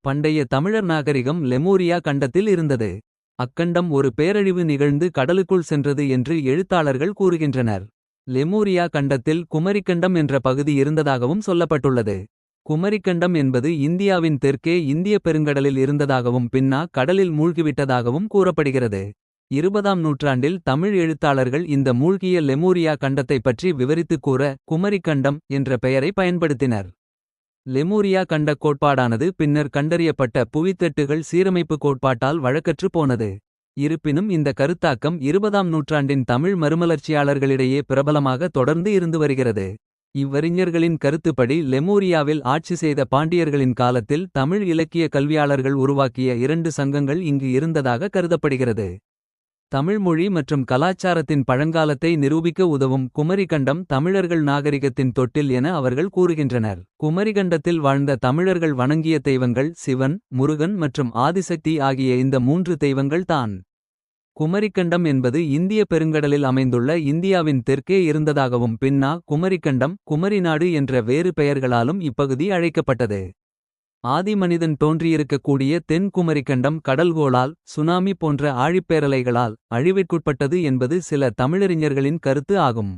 பண்டைய தமிழர் நாகரிகம் லெமூரியா கண்டத்தில் இருந்தது. அக்கண்டம் ஒரு பேரழிவு நிகழ்ந்து கடலுக்குள் சென்றது என்று எழுத்தாளர்கள் கூறுகின்றனர். லெமூரியா கண்டத்தில் குமரிக்கண்டம் என்ற பகுதி இருந்ததாகவும் சொல்லப்பட்டுள்ளது. குமரிக்கண்டம் என்பது இந்தியாவின் தெற்கே இந்திய பெருங்கடலில் இருந்ததாகவும் பின்னா கடலில் மூழ்கிவிட்டதாகவும் கூறப்படுகிறது. இருபதாம் நூற்றாண்டில் தமிழ் எழுத்தாளர்கள் இந்த மூழ்கிய லெமூரியா கண்டத்தைப் பற்றி விவரித்து கூற குமரிக்கண்டம் என்ற பெயரை பயன்படுத்தினர். லெமூரியா கண்டக் கோட்பாடானது பின்னர் கண்டறியப்பட்ட புவித்தட்டுகள் சீரமைப்பு கோட்பாட்டால் வழக்கற்று போனது. இருப்பினும் இந்த கருத்தாக்கம் இருபதாம் நூற்றாண்டின் தமிழ் மறுமலர்ச்சியாளர்களிடையே பிரபலமாக தொடர்ந்து இருந்து வருகிறது. இவ்வறிஞர்களின் கருத்துப்படி லெமூரியாவில் ஆட்சி செய்த பாண்டியர்களின் காலத்தில் தமிழ் இலக்கிய கல்வியாளர்கள் உருவாக்கிய இரண்டு சங்கங்கள் இங்கு இருந்ததாக கருதப்படுகிறது. தமிழ் மொழி மற்றும் கலாச்சாரத்தின் பழங்காலத்தை நிரூபிக்க உதவும் குமரிகண்டம் தமிழர்கள் நாகரிகத்தின் தொட்டில் என அவர்கள் கூறுகின்றனர். குமரிகண்டத்தில் வாழ்ந்த தமிழர்கள் வணங்கிய தெய்வங்கள் சிவன் முருகன் மற்றும் ஆதிசக்தி ஆகிய இந்த மூன்று தெய்வங்கள் தான். குமரிக்கண்டம் என்பது இந்திய பெருங்கடலில் அமைந்துள்ள இந்தியாவின் தெற்கே இருந்ததாகவும் பின்னா குமரிக்கண்டம் குமரிநாடு என்ற வேறு பெயர்களாலும் இப்பகுதி அழைக்கப்பட்டது. ஆதிமனிதன் தோன்றியிருக்கக்கூடிய தென் குமரிக்கண்டம் கடல்கோளால் சுனாமி போன்ற ஆழிப்பேரலைகளால் அழிவிற்குட்பட்டது என்பது சில தமிழறிஞர்களின் கருத்து ஆகும்.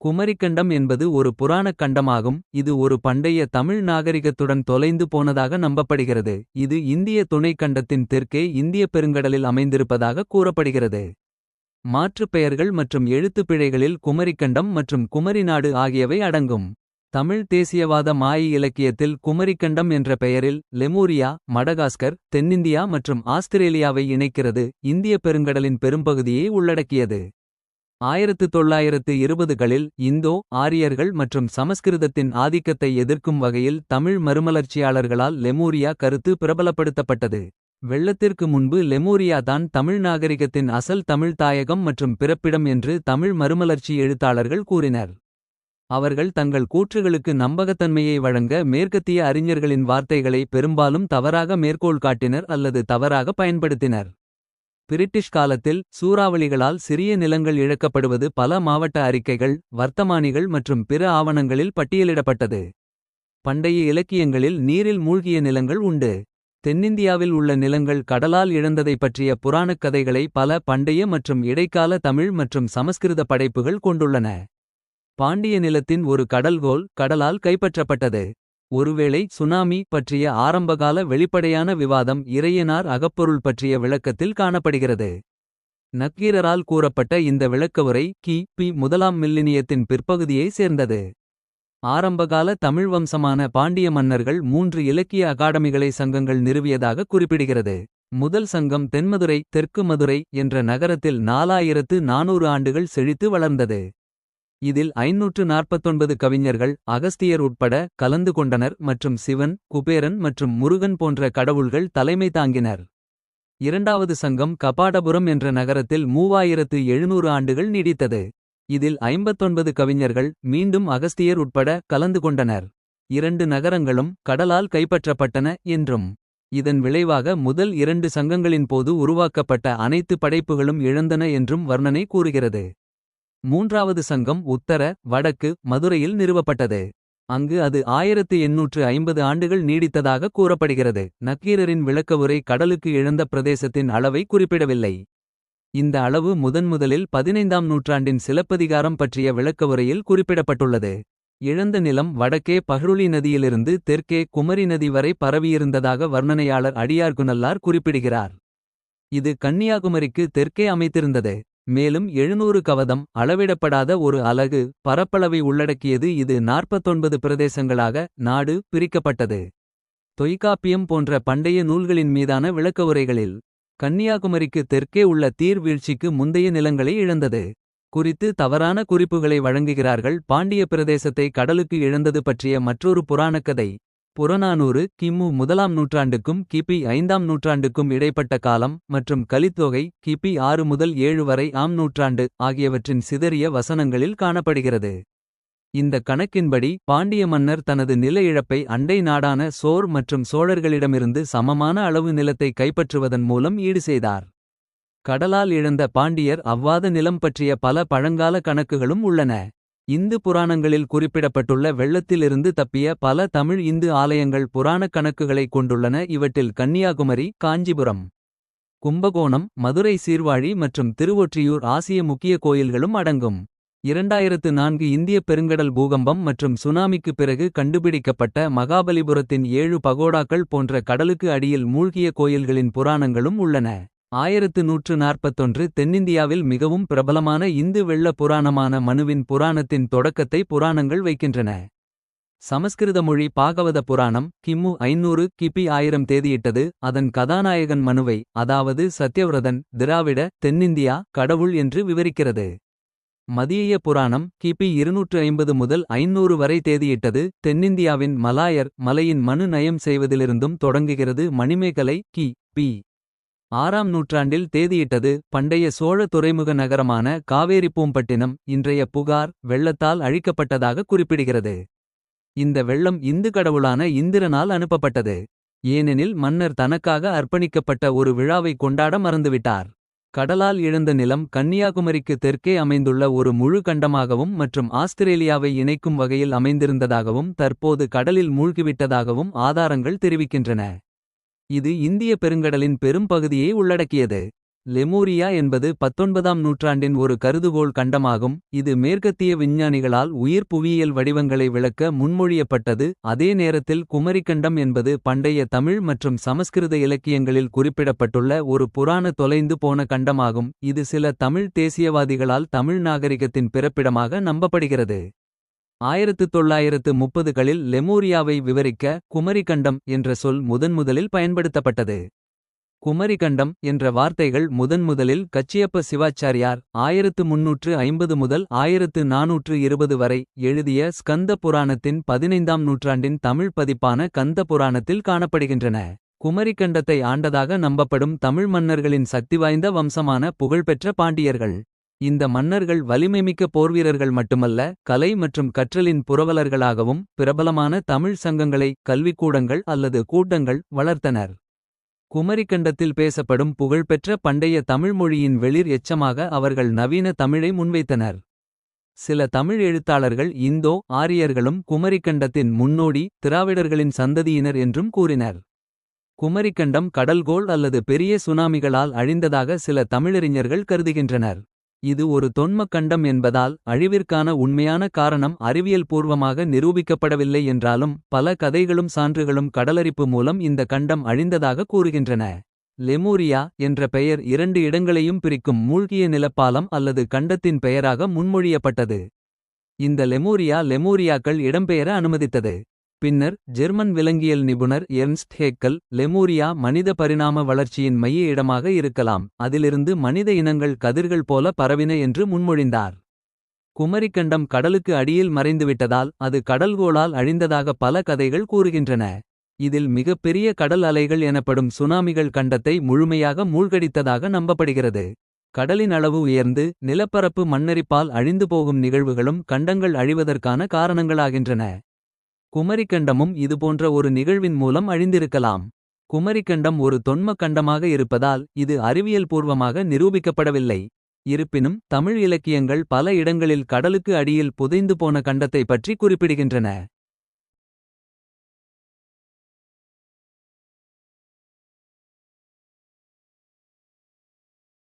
குமரிக்கண்டம் என்பது ஒரு புராணக் கண்டமாகும் இது ஒரு பண்டைய தமிழ் நாகரிகத்துடன் தொலைந்து போனதாக நம்பப்படுகிறது. இது இந்திய துணைக் கண்டத்தின் தெற்கே இந்திய பெருங்கடலில் அமைந்திருப்பதாக கூறப்படுகிறது. மாற்றுப் பெயர்கள் மற்றும் எழுத்துப் பிழைகளில் குமரிக்கண்டம் மற்றும் குமரிநாடு ஆகியவை அடங்கும். தமிழ் தேசியவாத மாய இலக்கியத்தில் குமரிக்கண்டம் என்ற பெயரில் லெமூரியா மடகாஸ்கர் தென்னிந்தியா மற்றும் ஆஸ்திரேலியாவை இணைக்கிறது இந்திய பெருங்கடலின் பெரும்பகுதியை உள்ளடக்கியது. ஆயிரத்து தொள்ளாயிரத்து இருபதுகளில் இந்தோ ஆரியர்கள் மற்றும் சமஸ்கிருதத்தின் ஆதிக்கத்தை எதிர்க்கும் வகையில் தமிழ் மறுமலர்ச்சியாளர்களால் லெமூரியா கருத்து பிரபலப்படுத்தப்பட்டது. வெள்ளத்திற்கு முன்பு லெமூரியா தான் தமிழ் நாகரிகத்தின் அசல் தமிழ் தாயகம் மற்றும் பிறப்பிடம் என்று தமிழ் மறுமலர்ச்சி எழுத்தாளர்கள் கூறினர். அவர்கள் தங்கள் கூற்றுகளுக்கு நம்பகத்தன்மையை வழங்க மேற்கத்திய அறிஞர்களின் வார்த்தைகளை பெரும்பாலும் தவறாக மேற்கோள் காட்டினர் அல்லது தவறாக பயன்படுத்தினர். பிரிட்டிஷ் காலத்தில் சூறாவளிகளால் சிறிய நிலங்கள் இழக்கப்படுவது பல மாவட்ட அறிக்கைகள் வர்த்தமானிகள் மற்றும் பிற ஆவணங்களில் பட்டியலிடப்பட்டது. பண்டைய இலக்கியங்களில் நீரில் மூழ்கிய நிலங்கள் உண்டு. தென்னிந்தியாவில் உள்ள நிலங்கள் கடலால் இழந்ததைப் பற்றிய புராணக் கதைகளை பல பண்டைய மற்றும் இடைக்கால தமிழ் மற்றும் சமஸ்கிருத படைப்புகள் கொண்டுள்ளன. பாண்டிய நிலத்தின் ஒரு கடல்கோள் கடலால் கைப்பற்றப்பட்டது. ஒருவேளை சுனாமி பற்றிய ஆரம்பகால வெளிப்படையான விவாதம் இறையனார் அகப்பொருள் பற்றிய விளக்கத்தில் காணப்படுகிறது. நக்கீரரால் கூறப்பட்ட இந்த விளக்கவுரை கி பி முதலாம் மில்லினியத்தின் பிற்பகுதியை சேர்ந்தது. ஆரம்பகால தமிழ் வம்சமான பாண்டிய மன்னர்கள் மூன்று இலக்கிய அகாடமிகளை சங்கங்கள் நிறுவியதாக குறிப்பிடுகிறது. முதல் சங்கம் தென்மதுரை தெற்கு மதுரை என்ற நகரத்தில் நாலாயிரத்து நானூறு ஆண்டுகள் செழித்து வளர்ந்தது. இதில் ஐநூற்று நாற்பத்தொன்பது கவிஞர்கள் அகஸ்தியர் உட்பட கலந்து கொண்டனர் மற்றும் சிவன் குபேரன் மற்றும் முருகன் போன்ற கடவுள்கள் தலைமை தாங்கினர். இரண்டாவது சங்கம் கபாடபுரம் என்ற நகரத்தில் மூவாயிரத்து எழுநூறு ஆண்டுகள் நீடித்தது. இதில் ஐம்பத்தொன்பது கவிஞர்கள் மீண்டும் அகஸ்தியர் உட்பட கலந்து கொண்டனர். இரண்டு நகரங்களும் கடலால் கைப்பற்றப்பட்டன என்றும். இதன் விளைவாக முதல் இரண்டு சங்கங்களின் போது உருவாக்கப்பட்ட அனைத்து படைப்புகளும் இழந்தன என்றும் வர்ணனை கூறுகிறது. மூன்றாவது சங்கம் உத்தர வடக்கு மதுரையில் நிறுவப்பட்டது. அங்கு அது ஆயிரத்து எண்ணூற்று ஐம்பது ஆண்டுகள் நீடித்ததாக கூறப்படுகிறது. நக்கீரரின் விளக்கவுரை கடலுக்கு இழந்த பிரதேசத்தின் அளவை குறிப்பிடவில்லை. இந்த அளவு முதன்முதலில் பதினைந்தாம் நூற்றாண்டின் சிலப்பதிகாரம் பற்றிய விளக்கவுரையில் குறிப்பிடப்பட்டுள்ளது. இழந்த நிலம் வடக்கே பஹ்ருலி நதியிலிருந்து தெற்கே குமரி நதி வரை பரவியிருந்ததாக வர்ணனையாளர் அடியார்குனல்லார் குறிப்பிடுகிறார். இது கன்னியாகுமரிக்கு தெற்கே அமைத்திருந்தது. மேலும் எழுநூறு கவதம் அளவிடப்படாத ஒரு அலகு பரப்பளவை உள்ளடக்கியது இது நாற்பத்தொன்பது பிரதேசங்களாக நாடு பிரிக்கப்பட்டது. தொய்காப்பியம் போன்ற பண்டைய நூல்களின் மீதான விளக்கவுரைகளில். கன்னியாகுமரிக்கு தெற்கே உள்ள தீர் வீழ்ச்சிக்கு முந்தைய நிலங்களை இழந்தது. குறித்து தவறான குறிப்புகளை வழங்குகிறார்கள் பாண்டிய பிரதேசத்தை கடலுக்கு இழந்தது பற்றிய மற்றொரு புராணக்கதை. புறநானூறு கிமு முதலாம் நூற்றாண்டுக்கும் கிபி ஐந்தாம் நூற்றாண்டுக்கும் இடைப்பட்ட காலம் மற்றும் கலித்தொகை கிபி ஆறு முதல் ஏழு வரை ஆம் நூற்றாண்டு ஆகியவற்றின் சிதறிய வசனங்களில் காணப்படுகிறது. இந்த கணக்கின்படி பாண்டிய மன்னர் தனது நில இழப்பை அண்டை நாடான சோர் மற்றும் சோழர்களிடமிருந்து சமமான அளவு நிலத்தை கைப்பற்றுவதன் மூலம் ஈடு செய்தார். கடலால் இழந்த பாண்டியர் அவ்வாத நிலம் பற்றிய பல பழங்கால கணக்குகளும் உள்ளன. இந்து புராணங்களில் குறிப்பிடப்பட்டுள்ள வெள்ளத்திலிருந்து தப்பிய பல தமிழ் இந்து ஆலயங்கள் புராணக் கணக்குகளைக் கொண்டுள்ளன. இவற்றில் கன்னியாகுமரி காஞ்சிபுரம் கும்பகோணம் மதுரை சீர்வாழி மற்றும் திருவொற்றியூர் ஆசிய முக்கிய கோயில்களும் அடங்கும். இரண்டாயிரத்து நான்கு இந்திய பெருங்கடல் பூகம்பம் மற்றும் சுனாமிக்கு பிறகு கண்டுபிடிக்கப்பட்ட மகாபலிபுரத்தின் ஏழு பகோடாக்கள் போன்ற கடலுக்கு அடியில் மூழ்கிய கோயில்களின் புராணங்களும் உள்ளன. ஆயிரத்து நூற்று நாற்பத்தொன்று தென்னிந்தியாவில் மிகவும் பிரபலமான இந்து வெள்ள புராணமான மனுவின் புராணத்தின் தொடக்கத்தை புராணங்கள் வைக்கின்றன. சமஸ்கிருத மொழி பாகவத புராணம் கிம்மு ஐநூறு கிபி ஆயிரம் தேதியிட்டது. அதன் கதாநாயகன் மனுவை அதாவது சத்யவிரதன் திராவிட தென்னிந்தியா கடவுள் என்று விவரிக்கிறது. மதிய புராணம் கிபி இருநூற்று ஐம்பது முதல் ஐநூறு வரை தேதியிட்டது. தென்னிந்தியாவின் மலாயர் மலையின் மனு நயம் செய்வதிலிருந்தும் தொடங்குகிறது. மணிமேகலை கி. பி. ஆறாம் நூற்றாண்டில் தேதியிட்டது பண்டைய சோழ துறைமுக நகரமான காவேரிப்பூம்பட்டினம் இன்றைய புகார் வெள்ளத்தால் அழிக்கப்பட்டதாக குறிப்பிடுகிறது. இந்த வெள்ளம் இந்து கடவுளான இந்திரனால் அனுப்பப்பட்டது. ஏனெனில் மன்னர் தனக்காக அர்ப்பணிக்கப்பட்ட ஒரு விழாவை கொண்டாட மறந்துவிட்டார். கடலால் இழந்த நிலம் கன்னியாகுமரிக்கு தெற்கே அமைந்துள்ள ஒரு முழு கண்டமாகவும் மற்றும் ஆஸ்திரேலியாவை இணைக்கும் வகையில் அமைந்திருந்ததாகவும் தற்போது கடலில் மூழ்கிவிட்டதாகவும் ஆதாரங்கள் தெரிவிக்கின்றன. இது இந்திய பெருங்கடலின் பெரும் பகுதியை உள்ளடக்கியது. லெமூரியா என்பது பத்தொன்பதாம் நூற்றாண்டின் ஒரு கருதுகோள் கண்டமாகும். இது மேற்கத்திய விஞ்ஞானிகளால் உயிர் புவியியல் வடிவங்களை விளக்க முன்மொழியப்பட்டது. அதே நேரத்தில் குமரிக்கண்டம் என்பது பண்டைய தமிழ் மற்றும் சமஸ்கிருத இலக்கியங்களில் குறிப்பிடப்பட்டுள்ள ஒரு புராண தொலைந்து போன கண்டமாகும். இது சில தமிழ் தேசியவாதிகளால் தமிழ் நாகரிகத்தின் பிறப்பிடமாக நம்பப்படுகிறது. ஆயிரத்து தொள்ளாயிரத்து முப்பதுகளில் லெமூரியாவை விவரிக்க குமரிக்கண்டம் என்ற சொல் முதன்முதலில் பயன்படுத்தப்பட்டது. குமரிகண்டம் என்ற வார்த்தைகள் முதன்முதலில் கச்சியப்ப சிவாச்சாரியார் ஆயிரத்து முன்னூற்று ஐம்பது முதல் ஆயிரத்து நாநூற்று இருபது வரை எழுதிய ஸ்கந்த புராணத்தின் பதினைந்தாம் நூற்றாண்டின் தமிழ் பதிப்பான கந்த புராணத்தில் காணப்படுகின்றன. குமரிக்கண்டத்தை ஆண்டதாக நம்பப்படும் தமிழ் மன்னர்களின் சக்திவாய்ந்த வம்சமான புகழ்பெற்ற பாண்டியர்கள். இந்த மன்னர்கள் வலிமைமிக்க போர்வீரர்கள் மட்டுமல்ல கலை மற்றும் கற்றலின் புரவலர்களாகவும் பிரபலமான தமிழ் சங்கங்களை கல்விக்கூடங்கள் அல்லது கூட்டங்கள் வளர்த்தனர். குமரிக்கண்டத்தில் பேசப்படும் புகழ்பெற்ற பண்டைய தமிழ் மொழியின் வெளிர் எச்சமாக அவர்கள் நவீன தமிழை முன்வைத்தனர். சில தமிழ் எழுத்தாளர்கள் இந்தோ ஆரியர்களும் குமரிக்கண்டத்தின் முன்னோடி திராவிடர்களின் சந்ததியினர் என்றும் கூறினர். குமரிக்கண்டம் கடல்கோள் அல்லது பெரிய சுனாமிகளால் அழிந்ததாக சில தமிழறிஞர்கள் கருதுகின்றனர். இது ஒரு தொன்மக் கண்டம் என்பதால் அழிவிற்கான உண்மையான காரணம் அறிவியல் பூர்வமாக நிரூபிக்கப்படவில்லை என்றாலும் பல கதைகளும் சான்றுகளும் கடலரிப்பு மூலம் இந்த கண்டம் அழிந்ததாக கூறுகின்றன. லெமூரியா என்ற பெயர் இரண்டு இடங்களையும் பிரிக்கும் மூழ்கிய நிலப்பாலம் அல்லது கண்டத்தின் பெயராக முன்மொழியப்பட்டது. இந்த லெமூரியா லெமூரியாக்கள் இடம்பெயர அனுமதித்தது. பின்னர் ஜெர்மன் விலங்கியல் நிபுணர் எர்ன்ஸ்ட் ஹேக்கல் லெமூரியா மனித பரிணாம வளர்ச்சியின் மைய இடமாக இருக்கலாம். அதிலிருந்து மனித இனங்கள் கதிர்கள் போல பரவின என்று முன்மொழிந்தார். குமரிக்கண்டம் கடலுக்கு அடியில் மறைந்துவிட்டதால் அது கடல்கோளால் அழிந்ததாக பல கதைகள் கூறுகின்றன. இதில் மிகப்பெரிய கடல் அலைகள் எனப்படும் சுனாமிகள் கண்டத்தை முழுமையாக மூழ்கடித்ததாக நம்பப்படுகிறது. கடலின் அளவு உயர்ந்து நிலப்பரப்பு மண்ணரிப்பால் அழிந்து போகும் நிகழ்வுகளும் கண்டங்கள் அழிவதற்கான காரணங்களாகின்றன. குமரிக்கண்டமும் இதுபோன்ற ஒரு நிகழ்வின் மூலம் அழிந்திருக்கலாம். குமரிக்கண்டம் ஒரு தொன்ம கண்டமாக இருப்பதால் இது அறிவியல் பூர்வமாக நிரூபிக்கப்படவில்லை. இருப்பினும் தமிழ் இலக்கியங்கள் பல இடங்களில் கடலுக்கு அடியில் புதைந்து போன கண்டத்தை பற்றி குறிப்பிடுகின்றன.